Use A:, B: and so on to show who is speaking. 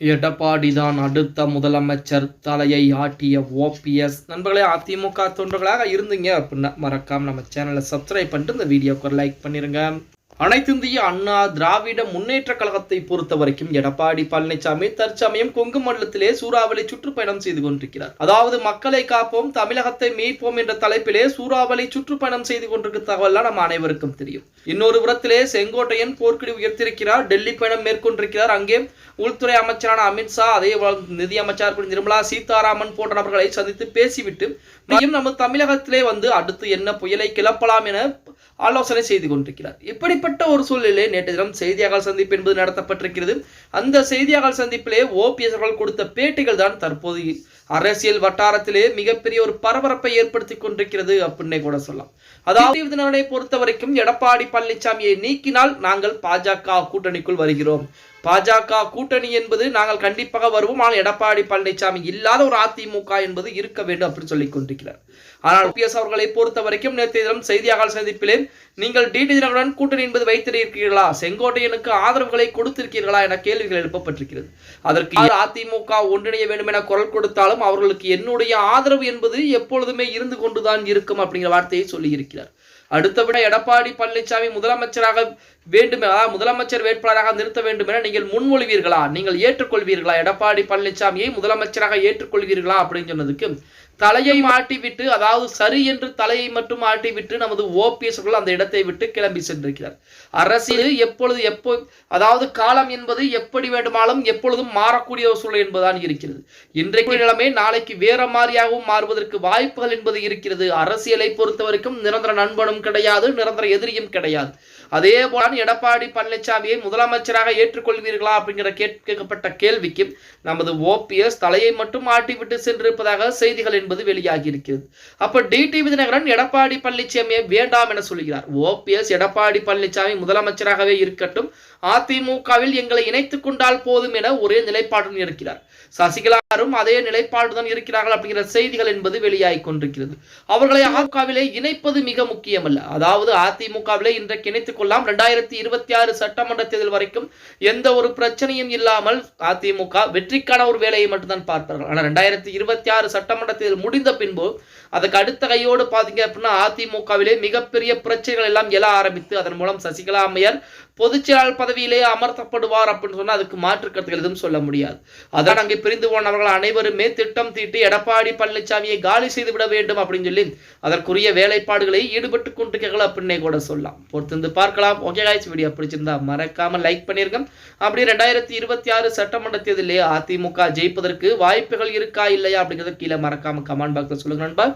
A: எடப்பாடி தான் அடுத்த முதலமைச்சர் தலையை ஆட்டிய ஓபிஎஸ் நண்பர்களே அதிமுக தொண்டர்களாக இருந்தீங்க அப்படின்னா மறக்காமல் நம்ம சேனலை சப்ஸ்கிரைப் பண்ணிட்டு இந்த வீடியோக்கு ஒரு லைக் பண்ணிடுங்க அனைத்திந்திய அண்ணா திராவிட முன்னேற்ற கழகத்தை பொறுத்த வரைக்கும் எடப்பாடி பழனிசாமி தற்சமயம் கொங்கு மண்டலத்திலே சூறாவளி சுற்றுப்பயணம் செய்து கொண்டிருக்கிறார். அதாவது மக்களை காப்போம் தமிழகத்தை மீட்போம் என்ற தலைப்பிலே சூறாவளி சுற்றுப்பயணம் செய்து கொண்டிருக்க தகவல்லாம் நம்ம அனைவருக்கும் தெரியும். இன்னொரு புறத்திலே செங்கோட்டையன் போர்க்கடி உயர்த்திருக்கிறார் டெல்லி பயணம் மேற்கொண்டிருக்கிறார். அங்கே உள்துறை அமைச்சரான அமித்ஷா அதே போல நிதி அமைச்சர் நிர்மலா சீதாராமன் போன்ற நபர்களை சந்தித்து பேசிவிட்டு நமது நம்ம தமிழகத்திலே வந்து அடுத்து என்ன புயலை கிளப்பலாம் என ஆலோசனை செய்து கொண்டிருக்கிறார். இப்படிப்பட்ட ஒரு சூழ்நிலையில் நேற்று தினம் செய்தியாளர் சந்திப்பு என்பது நடத்தப்பட்டிருக்கிறது. அந்த செய்தியாளர் சந்திப்பிலே ஓபிஎஸ் அவர்கள் கொடுத்த பேட்டிகள் தான் தற்போது அரசியல் வட்டாரத்திலே மிகப்பெரிய ஒரு பரபரப்பை ஏற்படுத்தி கொண்டிருக்கிறது அப்படின்னே கூட சொல்லலாம். அதாவது இதனை பொறுத்த வரைக்கும் எடப்பாடி பழனிசாமியை நீக்கினால் நாங்கள் பாஜக கூட்டணிக்குள் வருகிறோம். பாஜக கூட்டணி என்பது நாங்கள் கண்டிப்பாக வருவோம். ஆனால் எடப்பாடி பழனிசாமி இல்லாத ஒரு அதிமுக என்பது இருக்க வேண்டும் அப்படின்னு சொல்லிக் கொண்டிருக்கிறார். ஆனால் ஓபிஎஸ் அவர்களை பொறுத்த வரைக்கும் நேற்றைய தினம் செய்தியாளர் சந்திப்பிலே நீங்கள் டிடி தினகரன் கூட்டணி என்பது வைத்திருக்கிறீர்களா? செங்கோட்டையனுக்கு ஆதரவுகளை கொடுத்திருக்கிறீர்களா என கேள்விகள் எழுப்பப்பட்டிருக்கிறது. அதற்கு அதிமுக ஒன்றிணைய வேண்டும் என குரல் கொடுத்தாலும் அவர்களுக்கு என்னுடைய ஆதரவு என்பது எப்பொழுதுமே இருந்து கொண்டுதான் இருக்கும் அப்படிங்கிற வார்த்தையை சொல்லியிருக்கிறார். அடுத்த விட எடப்பாடி பழனிசாமி முதலமைச்சராக வேண்டுமே அதாவது முதலமைச்சர் வேட்பாளராக நிறுத்த வேண்டும் என நீங்கள் முன்மொழிவீர்களா? நீங்கள் ஏற்றுக்கொள்வீர்களா? எடப்பாடி பழனிசாமியை முதலமைச்சராக ஏற்றுக்கொள்வீர்களா? அப்படின்னு சொன்னதுக்கு தலையை மாட்டிவிட்டு அதாவது சரி என்று தலையை மட்டும் மாட்டிவிட்டு நமது ஓபிஎஸ் அந்த இடத்தை விட்டு கிளம்பி சென்றிருக்கிறார். அரசியல் எப்பொழுது எப்போ அதாவது காலம் என்பது எப்படி வேண்டுமானாலும் எப்பொழுதும் மாறக்கூடிய ஒரு சூழல் என்பதுதான் இருக்கிறது. இன்றைக்கு நிலைமை நாளைக்கு வேற மாதிரியாகவும் மாறுவதற்கு வாய்ப்புகள் என்பது இருக்கிறது. அரசியலை பொறுத்த வரைக்கும் நிரந்தர நண்பனும் கிடையாது நிரந்தர எதிரியும் கிடையாது. அதே போல எடப்பாடி பழனிசாமியை முதலமைச்சராக ஏற்றுக்கொள்வீர்களா அப்படிங்கிற கேட்கப்பட்ட கேள்விக்கு நமது ஓபிஎஸ் தலையை மட்டும் ஆட்டிவிட்டு சென்றிருப்பதாக செய்திகள் என்பது வெளியாகி இருக்கிறது அப்ப டிடிவி தினகரன் எடப்பாடி பழனிசாமியை வேண்டாம் என சொல்கிறார். ஓபிஎஸ் எடப்பாடி பழனிசாமி முதலமைச்சராகவே இருக்கட்டும் அதிமுகவில் எங்களை இணைத்துக் கொண்டால் போதும் என ஒரே நிலைப்பாட்டுடன் இருக்கிறார். சசிகலா எல்லாரும் அதே நிலைப்பாடுதான் இருக்கிறார்கள் அப்படிங்கிற செய்திகள் என்பது வெளியாகி கொண்டிருக்கிறது. அவர்களை அதிமுகவிலே இணைப்பது மிக முக்கியமல்ல. அதாவது அதிமுகவிலே இன்றைக்கு இணைத்துக் கொள்ளலாம். இரண்டாயிரத்தி இருபத்தி ஆறு சட்டமன்ற தேர்தல் வரைக்கும் எந்த ஒரு பிரச்சனையும் இல்லாமல் அதிமுக வெற்றிக்கான ஒரு வேலையை மட்டும்தான் பார்ப்பார்கள். ஆனால் ரெண்டாயிரத்தி இருபத்தி ஆறு சட்டமன்ற தேர்தல் முடிந்த பின்பு அதுக்கு அடுத்த கையோடு பாத்தீங்க அப்படின்னா அதிமுகவிலே மிகப்பெரிய பிரச்சனைகள் எல்லாம் எழ ஆரம்பித்து அதன் மூலம் சசிகலா அம்மையார் பொதுச்செயலாளர் பதவியிலே அமர்த்தப்படுவார் அப்படின்னு சொன்னா அதுக்கு மாற்று கருத்துக்கள் எதுவும் சொல்ல முடியாது. அதான் அங்கே பிரிந்து போன அவர்கள் அனைவருமே திட்டம் தீட்டி எடப்பாடி பழனிசாமியை காலி செய்து விட வேண்டும் அப்படின்னு சொல்லி அதற்குரிய வேலைப்பாடுகளை ஈடுபட்டு கொண்டிருக்கிறார்கள் அப்படின்னே கூட சொல்லலாம். பொறுத்திருந்து பார்க்கலாம். ஓகே காய்ச்சி வீடியோ பிடிச்சிருந்தா மறக்காம லைக் பண்ணிருங்க. அப்படி ரெண்டாயிரத்தி இருபத்தி ஆறு சட்டமன்ற தேர்தலிலே அதிமுக ஜெயிப்பதற்கு வாய்ப்புகள் இருக்கா இல்லையா அப்படிங்கிறத கீழே மறக்காம கமெண்ட் பாக்ஸ்ல சொல்லுங்க நண்பா.